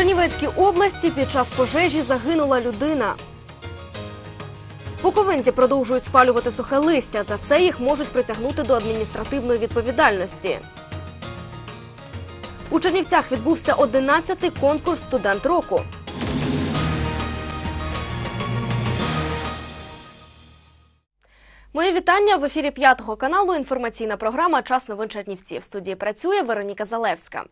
Чернівецькій області під час пожежі загинула людина. Буковинці продовжують спалювати сухе листя. За це їх можуть притягнути до адміністративної відповідальності. У Чернівцях відбувся 11-й конкурс студент року. Моє вітання в ефірі п'ятого каналу. Інформаційна програма Час новин Чернівців. В студії працює Вероніка Залевська.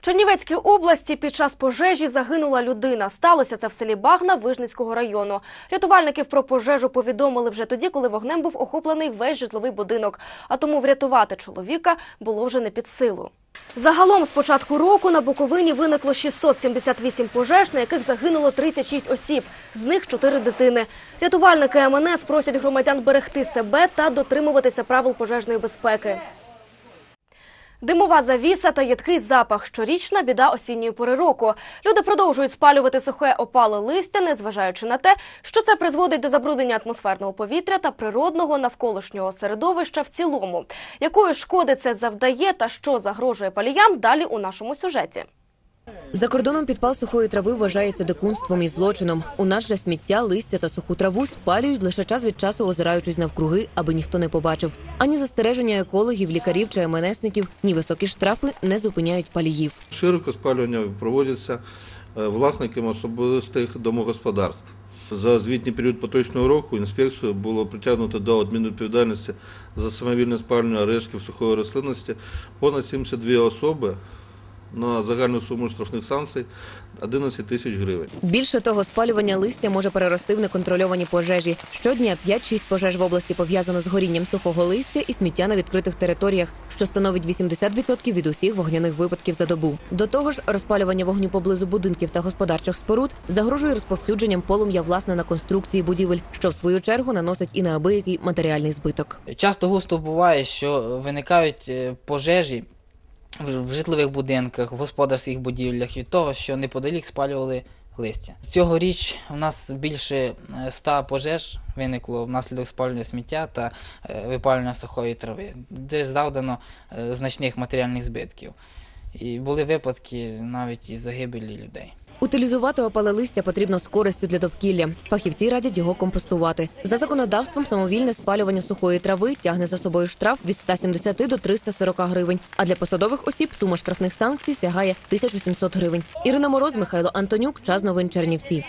В Чернівецькій області під час пожежі загинула людина. Сталося це в селі Багна Вижницького району. Рятувальників про пожежу повідомили вже тоді, коли вогнем був охоплений весь житловий будинок. А тому врятувати чоловіка було вже не під силу. Загалом з початку року на Буковині виникло 678 пожеж, на яких загинуло 36 осіб, з них 4 дитини. Рятувальники МНС просять громадян берегти себе та дотримуватися правил пожежної безпеки. Димова завіса та їдкий запах щорічна біда осінньої пори року. Люди продовжують спалювати сухе опале листя, незважаючи на те, що це призводить до забруднення атмосферного повітря та природного навколишнього середовища в цілому. Якої шкоди це завдає та що загрожує паліям? Далі у нашому сюжеті. За кордоном підпал сухої трави вважається дикунством і злочином. У нас же сміття, листя та суху траву спалюють лише час від часу, озираючись навкруги, аби ніхто не побачив. Ані застереження екологів, лікарів чи МНСників, ні високі штрафи не зупиняють паліїв. Широко спалювання проводяться е, власниками особистих домогосподарств. За звітній період поточного року інспекцію було притягнуто до адмінвідповідальності за самовільне спалювання рештків сухої рослинності понад 72 особи на загальну суму штрафних санкцій 11 тисяч гривень. Більше того, спалювання листя може перерости в неконтрольовані пожежі. Щодня 5-6 пожеж в області пов'язано з горінням сухого листя і сміття на відкритих територіях, що становить 80% від усіх вогняних випадків за добу. До того ж, розпалювання вогню поблизу будинків та господарчих споруд загрожує розповсюдженням полум'я власне на конструкції будівель, що в свою чергу наносить і неабиякий матеріальний збиток. Часто густо буває, що виникають е, пожежі в житлових будинках, в господарських будівлях від того, що неподалік спалювали листя. Цьогоріч у нас більше е, 100 пожеж виникло внаслідок спалювання сміття та е, випалювання сухої трави, де завдано е, значних матеріальних збитків. І були випадки навіть і загибелі людей. Утилізувати опале листя потрібно з користю для довкілля. Фахівці радять його компостувати. За законодавством, самовільне спалювання сухої трави тягне за собою штраф від 170 до 340 гривень. А для посадових осіб сума штрафних санкцій сягає 1700 гривень. Ірина Мороз, Михайло Антонюк. Час новин Чернівці.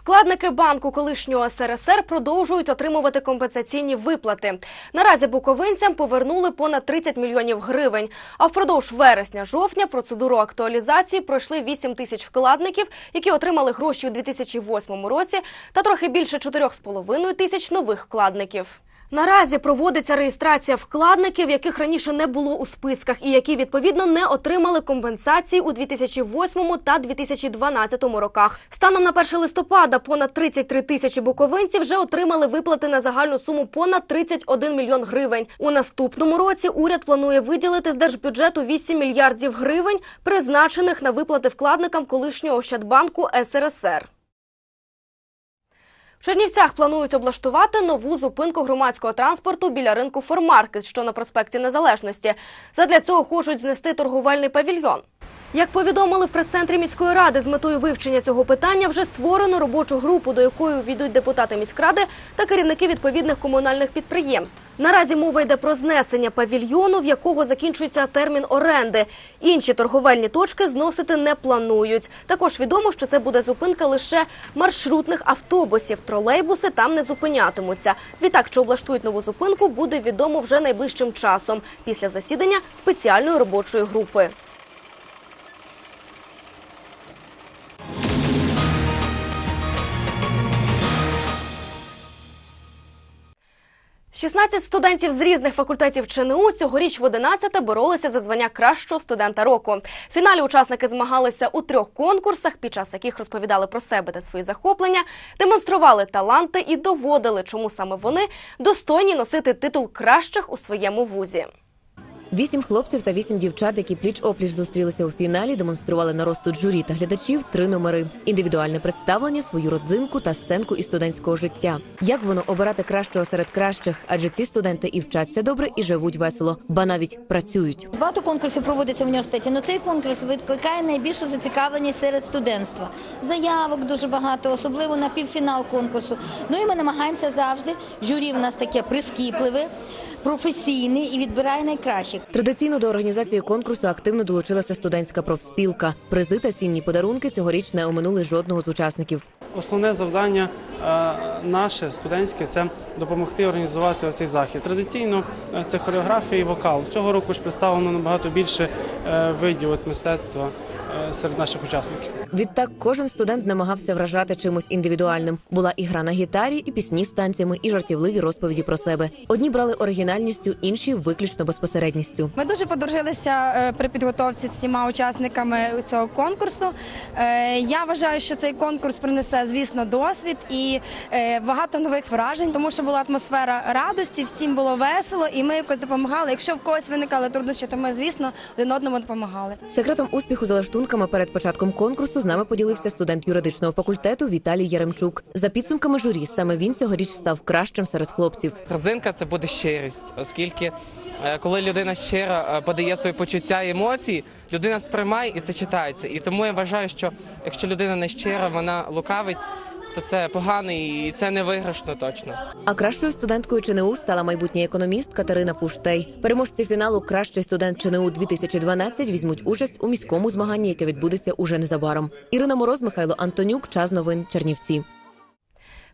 Вкладники банку колишнього СРСР продовжують отримувати компенсаційні виплати. Наразі буковинцям повернули понад 30 мільйонів гривень. А впродовж вересня-жовтня процедуру актуалізації пройшли 8 тисяч вкладників, які отримали гроші у 2008 році, та трохи більше 4,5 тисяч нових вкладників. Наразі проводиться реєстрація вкладників, яких раніше не було у списках, і які відповідно не отримали компенсації у 2008 та 2012 роках. Станом на 1 листопада понад 33 тисячі буковинців вже отримали виплати на загальну суму понад 31 мільйон гривень. У наступному році уряд планує виділити з держбюджету 8 мільярдів гривень, призначених на виплати вкладникам колишнього Ощадбанку СРСР. В Чернівцях планують облаштувати нову зупинку громадського транспорту біля ринку Формаркет, що на проспекті Незалежності. Задля цього хочуть знести торговельний павільйон. Як повідомили в прес-центрі міської ради, з метою вивчення цього питання вже створено робочу групу, до якої ввійдуть депутати міськради та керівники відповідних комунальних підприємств. Наразі мова йде про знесення павільйону, в якого закінчується термін оренди. Інші торговельні точки зносити не планують. Також відомо, що це буде зупинка лише маршрутних автобусів. Тролейбуси там не зупинятимуться. Відтак, чи облаштують нову зупинку, буде відомо вже найближчим часом після засідання спеціальної робочої групи. 16 студентів з різних факультетів ЧНУ цьогоріч в 11 боролися за звання кращого студента року. В фіналі учасники змагалися у трьох конкурсах, під час яких розповідали про себе та свої захоплення, демонстрували таланти і доводили, чому саме вони достойні носити титул кращих у своєму вузі. Вісім хлопців та вісім дівчат, які пліч опліч зустрілися у фіналі, демонстрували на розсуд журі та глядачів три номери: індивідуальне представлення, свою родзинку та сценку із студентського життя. Як воно обирати кращого серед кращих? Адже ці студенти і вчаться добре, і живуть весело, ба навіть працюють. Багато конкурсів проводиться в університеті, але цей конкурс викликає найбільшу зацікавленість серед студентства. Заявок дуже багато, особливо на півфінал конкурсу. Ну і ми намагаємося завжди. Журі в нас таке прискіпливе, професійне і відбирає найкращих. Традиційно до організації конкурсу активно долучилася студентська профспілка. Призи та цінні подарунки цьогоріч не оминули жодного з учасників. Основне завдання е, наше студентське це допомогти організувати оцей захід. Традиційно е, це хореографія і вокал. Цього року ж представлено набагато більше е, видів мистецтва серед наших учасників. Відтак кожен студент намагався вражати чимось індивідуальним. Була і гра на гітарі, і пісні з танцями, і жартівливі розповіді про себе. Одні брали оригінальністю, інші виключно безпосередністю. Ми дуже подружилися е, при підготовці з всіма учасниками цього конкурсу. Е, Я вважаю, що цей конкурс принесе, звісно, досвід і е, багато нових вражень, тому що була атмосфера радості, всім було весело, і ми якось допомагали. Якщо в когось виникали труднощі, то ми, звісно, один одному допомагали. Секретом успіху за лаштунками перед початком конкурсу з нами поділився студент юридичного факультету Віталій Яремчук. За підсумками журі, саме він цьогоріч став кращим серед хлопців. Родзинка це буде щирість, оскільки е, коли людина щиро е, подає свої почуття і емоції, людина сприймає і це читається. І тому я вважаю, що якщо людина не щира, вона лукавить, то це погано і це не виграшно точно. А кращою студенткою ЧНУ стала майбутня економіст Катерина Пуштей. Переможці фіналу Кращий студент ЧНУ 2012 візьмуть участь у міському змаганні, яке відбудеться уже незабаром. Ірина Мороз, Михайло Антонюк. Час новин Чернівці.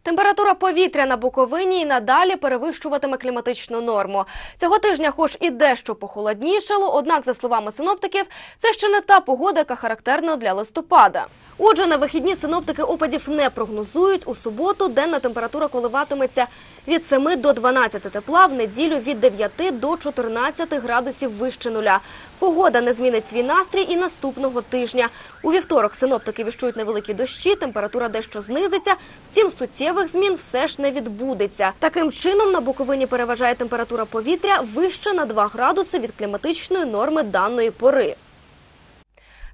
Температура повітря на Буковині і надалі перевищуватиме кліматичну норму. Цього тижня, хоч і дещо похолоднішало, однак, за словами синоптиків, це ще не та погода, яка характерна для листопада. Отже, на вихідні синоптики опадів не прогнозують. У суботу денна температура коливатиметься від 7 до 12 тепла, в неділю від 9 до 14 градусів вище нуля. Погода не змінить свій настрій і наступного тижня. У вівторок синоптики віщують невеликі дощі, температура дещо знизиться. Втім, суттєвих змін все ж не відбудеться. Таким чином, на Буковині переважає температура повітря вище на 2 градуси від кліматичної норми даної пори.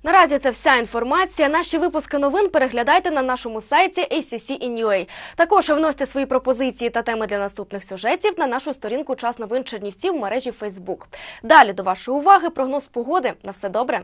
Наразі це вся інформація. Наші випуски новин переглядайте на нашому сайті ACC.in.ua. Також вносьте свої пропозиції та теми для наступних сюжетів на нашу сторінку Час новин Чернівців в мережі Facebook. Далі до вашої уваги прогноз погоди. На все добре.